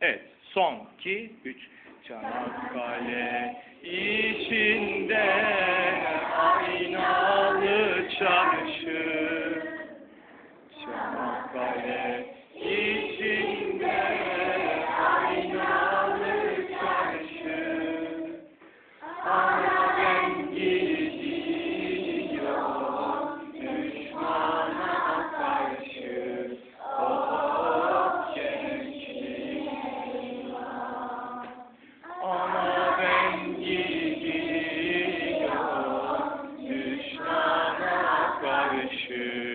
Evet. Son, iki, üç. Çanakkale içinde aynalı çarşı. Amen.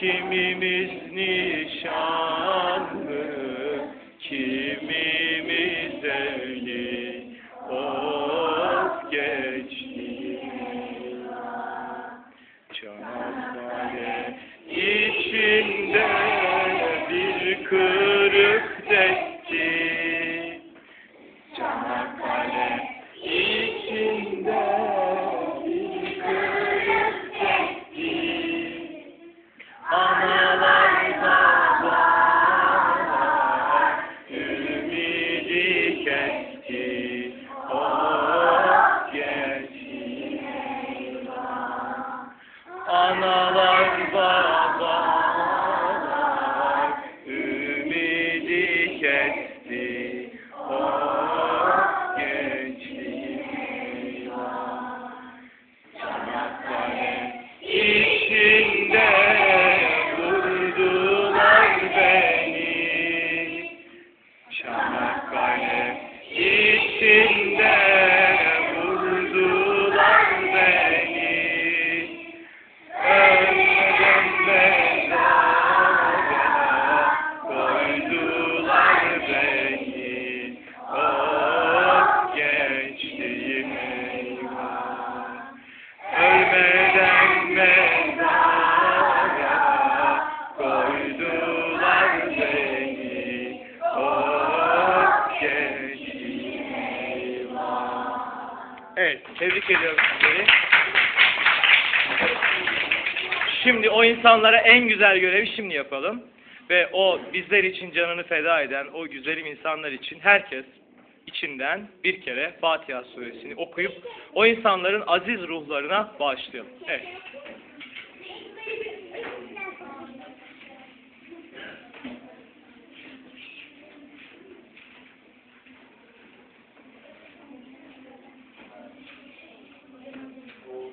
Kimimiz nişanlı, Analar babalar ümidi kesti. Evet, tebrik ediyorum sizleri. Şimdi o insanlara en güzel görevi şimdi yapalım. Ve o bizler için canını feda eden o güzelim insanlar için herkes içinden bir kere Fatiha suresini okuyup o insanların aziz ruhlarına bağışlayalım. Evet.